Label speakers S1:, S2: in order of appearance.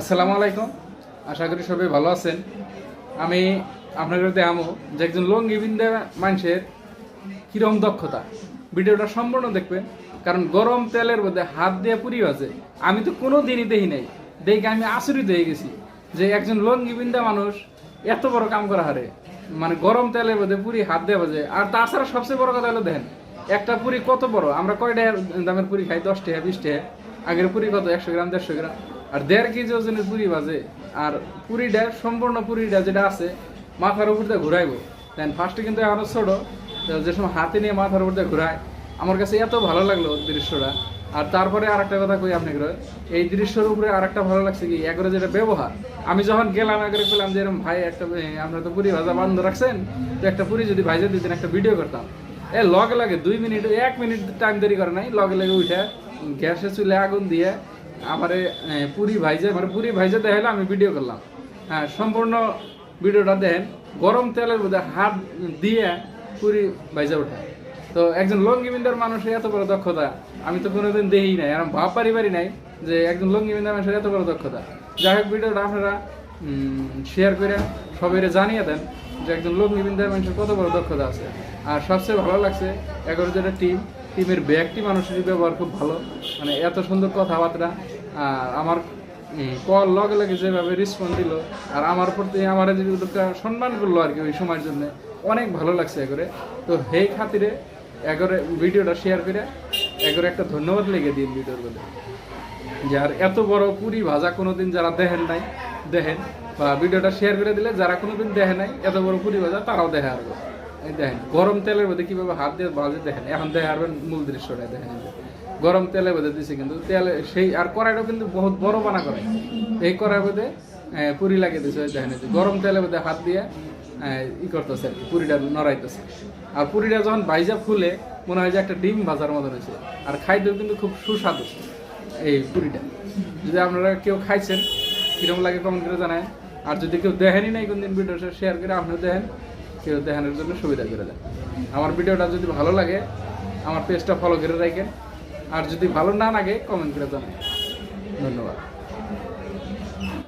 S1: আসসালামু আলাইকুম। আশা করি সবাই ভালো আছেন। আমি আপনাদের দেখামো যে একজন লঙ্গি বিন্দা মানুষের কিরম দক্ষতা। ভিডিওটা সম্পূর্ণ দেখবেন, কারণ গরম তেলের মধ্যে হাত দিয়ে পুরি আছে আমি তো কোনো দিনই দেখি নাই। দেখে আমি আচরিত হয়ে গেছি যে একজন লঙ্গি বিন্দা মানুষ এত বড় কাম করা হারে। মানে গরম তেলের মধ্যে পুরি হাত দিয়ে বাজে আর তাছাড়া সবচেয়ে বড় কথা হলো দেখেন, একটা পুরি কত বড়? আমরা কয় টাকা দামের পুরি খাই? দশ টাকা বিশ টাকা আগের পুরি কত? একশো গ্রাম, দেড়শো গ্রাম। আর দেড় কেজি ওজনের পুরি বাজে, আর পুরিটা, সম্পূর্ণ পুরিটা যেটা আছে, মাথার উপর দিয়ে ঘুরাইবো। দেন ফার্স্টে কিন্তু এখনও ছোট যে সময় হাতে নিয়ে মাথার উপর দিয়ে ঘুরায় আমার কাছে এত ভালো লাগল দৃশ্যটা। আর তারপরে আরেকটা কথা কই আপনাকে, এই দৃশ্যের উপরে আরেকটা ভালো লাগছে কি, একবারে যেটা ব্যবহার। আমি যখন গেলাম, একবারে পেলাম যে এরকম ভাই, একটা আপনারা তো পুরি ভাজা বন্ধ রাখছেন, তো একটা পুরি যদি ভাইজা দিতেন, একটা ভিডিও করতাম। এ, লগে, লাগে দুই মিনিট, এক মিনিট টাইম দেরি করে নাই, লগে, লাগে উঠে গ্যাসে চুলে আগুন দিয়ে আমারে পুরি ভাইজে মানে পুরি ভাইজে দেখাইলে, আমি ভিডিও করলাম। হ্যাঁ সম্পূর্ণ ভিডিওটা দেখেন গরম তেলের মধ্যে হাত দিয়ে পুরি ভাইজা ওঠে। তো একজন লঙ্গি বিন্দার মানুষের এত বড় দক্ষতা, আমি তো কোনোদিন দেখি নাই আর ভাব পারি পারি নাই যে একজন লঙ্গি বিন্দার মানুষের এত বড় দক্ষতা। যাই হোক, ভিডিওটা আপনারা শেয়ার করে সবাই জানিয়ে দেন যে একজন লঙ্গি বিন্দার মানুষের কত বড় দক্ষতা আছে। আর সবচেয়ে ভালো লাগছে, এগারো জনের টিম টিমের ব্যাগটি মানুষের ব্যবহার খুব ভালো। মানে এত সুন্দর কথাবার্তা। আর আমার কল লগে লগে যেভাবে রেসপন্স দিল, আর আমার প্রতি আমার যে সম্মান করল আর কি ওই সময়ের জন্য, অনেক ভালো লাগছে এগরে। তো সেই খাতিরে এগরে ভিডিওটা শেয়ার করে এগরে একটা ধন্যবাদ লেগে দিন ভিডিওর বলে যে আর এত বড় পুরি ভাজা কোনোদিন যারা দেখেন নাই, দেখেন বা ভিডিওটা শেয়ার করে দিলে যারা কোনোদিন দেখে নাই, এত বড় পুরি ভাজা তারাও দেখে আর দেখেন গরম তেলের মধ্যে কীভাবে হাত দিয়ে ভাজে দেখেন এখন মূল দৃশ্যটা দেখেন গরম তেলের মধ্যে কিন্তু তেল সেই আর কড়াইটাও কিন্তু বহুত বড় বানা করে। এই মধ্যে পুরি লাগিয়ে দেখেন গরম তেলের মধ্যে হাত দিয়ে ই করতেছে আর কি, পুরিটা নড়াইতেছে। আর যখন ভাইজা ফুলে মনে হয় যে একটা ডিম ভাজার মতো হয়েছে। আর খাইতেও কিন্তু খুব সুস্বাদু এই পুরিটা। যদি আপনারা কেউ খাইছেন কীরকম লাগে কমেন্ট করে জানায়। আর যদি কেউ দেখেনি নাই কোনদিন ভিডিওটা শেয়ার করে আপনিও দেখেন। কেউ দেখানোর জন্য সুবিধা করে দেয়। আমার ভিডিওটা যদি ভালো লাগে, আমার পেজটা ফলো করে রাখেন। আর যদি ভালো না লাগে কমেন্ট করে জানাই ধন্যবাদ।